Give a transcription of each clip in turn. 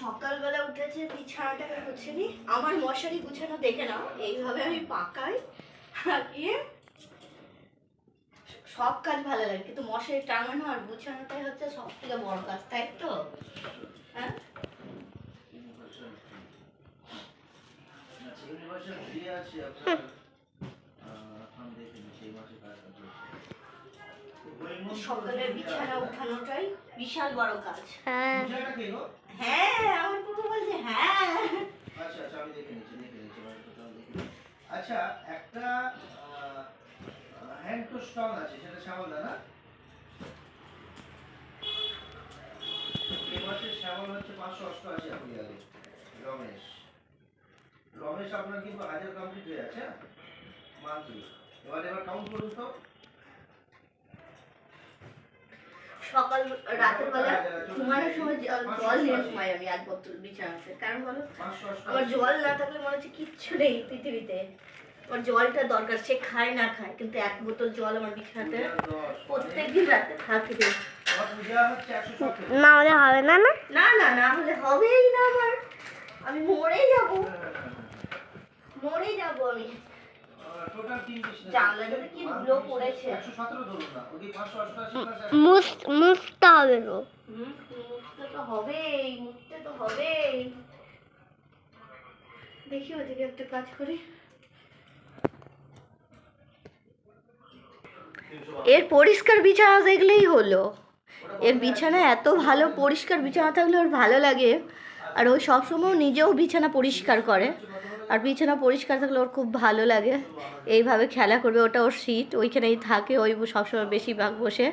সকালবেলা উঠেছে বিছানাটাকে গুছিয়ে আমার মশারি গুছানো দেখে নাও এইভাবে আমি পাকাই পাকিয়ে সব কাজ ভালো লাগে। কিন্তু মশারি টাঙানো আর গুছানোটাই হচ্ছে সব থেকে বড় কাজ তাই তো? হ্যাঁ? সকালে বিছানা উঠানোটাই বিশাল বড় কাজ। হ্যাঁ? হ্যাঁ আমার পুরো বলছে হ্যাঁ। আচ্ছা আচ্ছা আমি দেখে নিচ্ছি দেখে নিচ্ছি। আচ্ছা একটা হ্যান্ড টু স্ট্রং আছে, সেটা শ্যামল দা না? এই মাসের শ্যামল হচ্ছে পাঁচশো অষ্টআশি আপনি আগে রমেশ। রমেশ আপনার কিন্তু হাজার কমপ্লিট হয়ে আছে মান্থলি। এবার এবার কাউন্ট করুন তো। সকাল রাতের বেলা ঘুমানোর সময় জল নিয়ে ঘুমাই আমি এক বোতল বিছানাতে কারণ বলো আমার জল না থাকলে মনে হচ্ছে কিচ্ছু নেই পৃথিবীতে। আমার জলটা দরকার সে খায় না খায় কিন্তু এক বোতল জল আমার বিছানাতে প্রত্যেক দিন রাতে থাকে। না হলে হবে না না? না না না হলে হবেই না আমার। আমি মরেই যাব। মরেই যাব আমি। মুছতে হবে গো মুছতে তো হবেই মুছতে তো হবেই। দেখি ওদিকে একটা কাজ করি। এর পরিষ্কার বিছানা দেখলেই হলো। এর বিছানা এত ভালো পরিষ্কার বিছানা থাকলে ওর ভালো লাগে। আর ও সবসময় নিজেও বিছানা পরিষ্কার করে। আর বিছানা পরিষ্কার থাকলে ওর খুব ভালো লাগে। এইভাবে খেলা করবে, ওটা ওর সিট ওইখানেই থাকে, ওই সবসময় বেশিরভাগ বসে।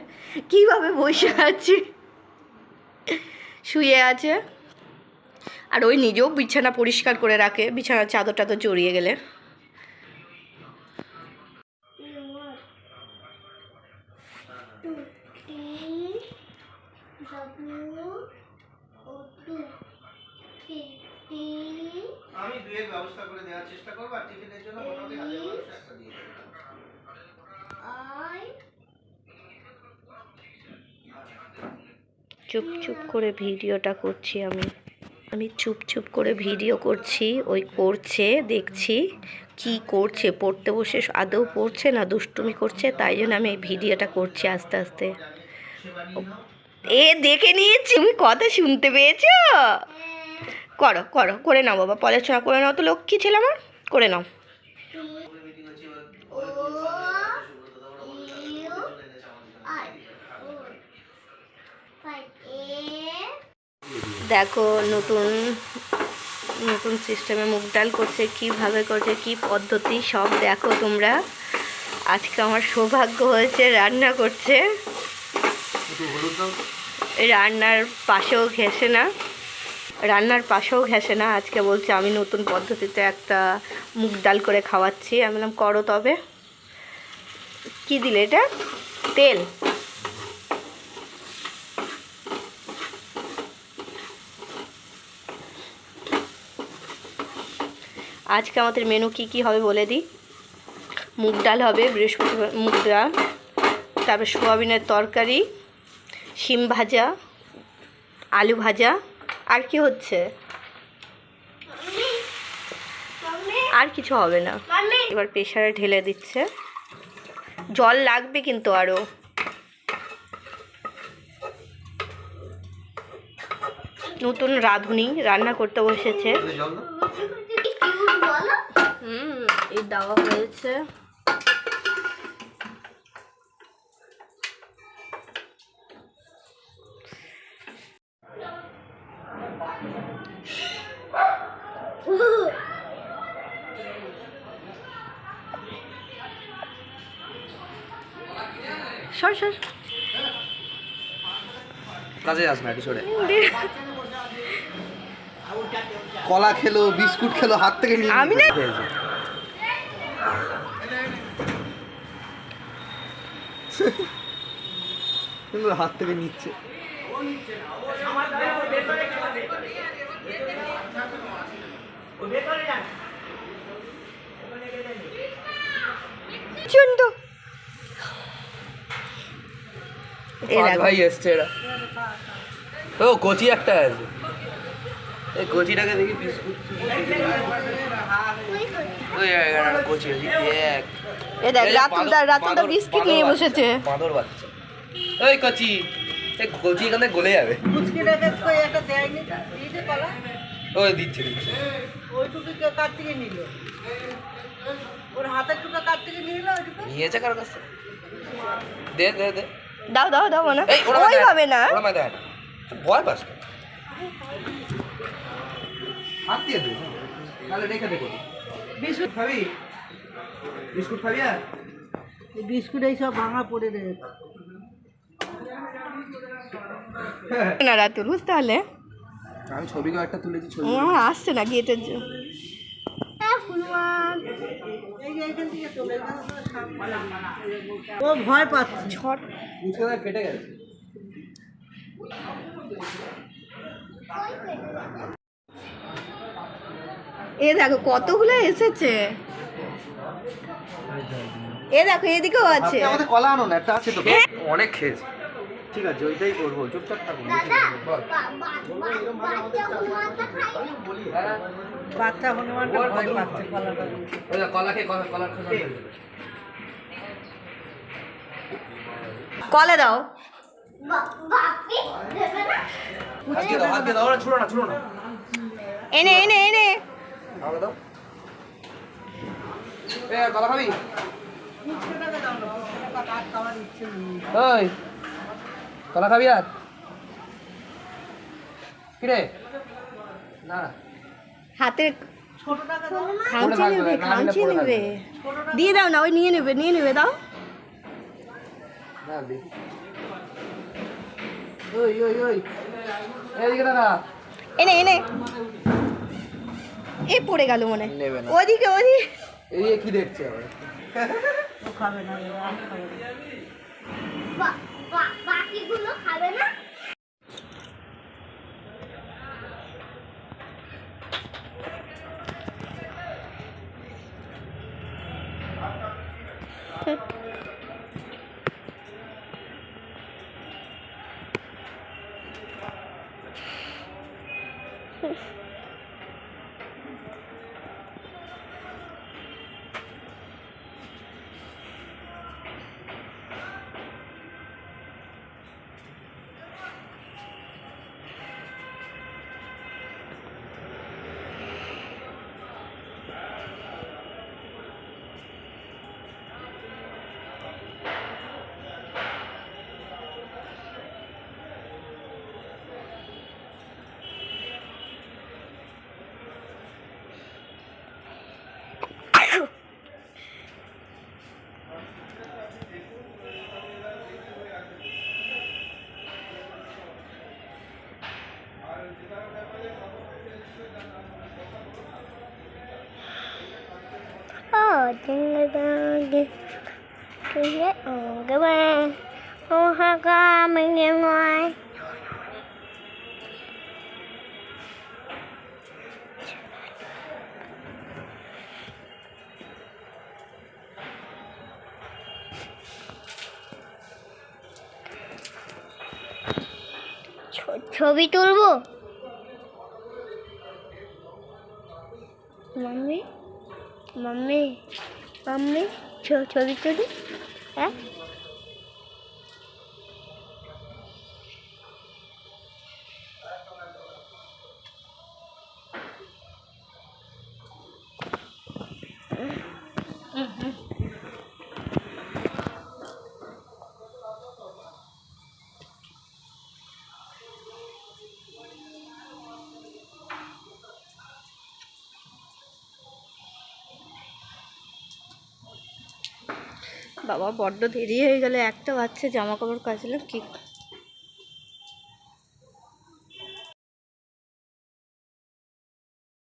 কীভাবে বসে আছে? শুয়ে আছে। আর ওই নিজেও বিছানা পরিষ্কার করে রাখে, বিছানার চাদর টাদর জড়িয়ে গেলে। আমি দুয়ের ব্যবস্থা করে দেওয়ার চেষ্টা করব আর টিফিনের জন্য মোটামুটি হাজার মানুষ একটা দিয়ে দেবো। চুপ চুপ করে ভিডিওটা করছি আমি। আমি চুপ চুপ করে ভিডিও করছি ওই করছে দেখছি কি করছে পড়তে বসে আদৌ পড়ছে না দুষ্টুমি করছে তাই জন্য আমি এই ভিডিওটা করছি আস্তে আস্তে। এ দেখে নিয়েছি তুমি কথা শুনতে পেয়েছ? করো করো করে নাও বাবা পড়াশোনা করে নাও তো লক্ষ্মী ছিল আমার করে নাও। দেখো নতুন নতুন সিস্টেমে মুগ ডাল করছে কীভাবে করছে কী পদ্ধতি সব দেখো তোমরা। আজকে আমার সৌভাগ্য হয়েছে রান্না করছে। রান্নার পাশেও ঘেসে না। রান্নার পাশেও ঘেসে না, আজকে বলছে আমি নতুন পদ্ধতিতে একটা মুগ ডাল করে খাওয়াচ্ছি। আমি বললাম, করো তবে। কি দিলে এটা? তেল। আজকে আমাদের মেনু কি কি হবে বলে দিই। মুগ ডাল হবে বৃহস্পতিবার মুগ ডাল, তারপর সোয়াবিনের তরকারি, শিম ভাজা, আলু ভাজা আর কি হচ্ছে? আর কিছু হবে না। এবার প্রেশারে ঢেলে দিচ্ছে। জল লাগবে কিন্তু আরও নতুন রাঁধুনি রান্না করতে বসেছে। হুম এই দেওয়া হয়েছে। সর সর। কাজে যাস না সরে কলা খেলো বিস্কুট খেলো হাত থেকে নিয়ে আমি না-। হাত থেকে নিচ্ছে। চন্ড এই পাঁচ ভাই এসছে এরা। ও কচি একটা আছে। এই কচিটাকে দেখি বিস্কুট কচি দেখ এ দেখ যে রাতুলদা রাতুলদা বিস্কিট নিয়ে বসেছে। বাঁদর বাচ্চা। ওই কচি। এই কচি এখানে গলে যাবে। মুচকিটাকে কই একটা দেয়নি এই যে কলা ওই দিচ্ছে দিচ্ছে। ওইটুকু কে কার থেকে নিল? ওর হাতের টুকা কার থেকে নিল ওইটুকু? নিয়েছে কারও কাছে দে দে দে। দাও দাও দাও না। এই ওই পাবে না। ভয় পাস তাহলে কোথাও। বিস্কুট খাবি? বিস্কুট খাবি আর? এই বিস্কুট এইসব ভাঙা পড়ে না রাতুল বুঝতে পারলে? আমি ছবি একটা তুলেছি ছবি আমার আসছে না গেটের জন্য ও ভয় পাচ্ছে। ছট। মুছে দেখ কেটে গেছে। এ দেখো কতগুলো এসেছে। এ দেখো এদিকেও আছে। আপনি আমাদের কলা আনো না একটা আছে তো। অনেক খেয়েছে। ঠিক আছে ওইটাই করব চুপচাপ থাকুন বল। বাচ্চা হনুমানটা ভয় পাচ্ছে কলা খেয়ে কলা। কলে দাও। এনে এনে এনে। দাও। কলা খাবি? ফুচকাটাকে দাও না ফুচকাটা কার খাওয়ার ইচ্ছে নেই। ওই। কলা খাবি আর কিরে না না হাতে খামচি নেবে খামচি নেবে দিয়ে দাও না ওই নিয়ে নেবে নিয়ে নেবে দাও। ওই ওই ওই এদিকে দাদা এনে এনে। এ পড়ে গেল মনে। ওদিকে ওদিকে। এই কি দেখছে আবার? খাবে না @웃 cái ba, ô ha ca mình nghe ngoài. ছ- ছবি তুলবো মাম্মি মাম্মি ছ- ছবি তুলি হ্যাঁ? বাবা বড্ড দেরি হয়ে গেলে একটা বাচ্চা জামা কাপড় কাচলাম কি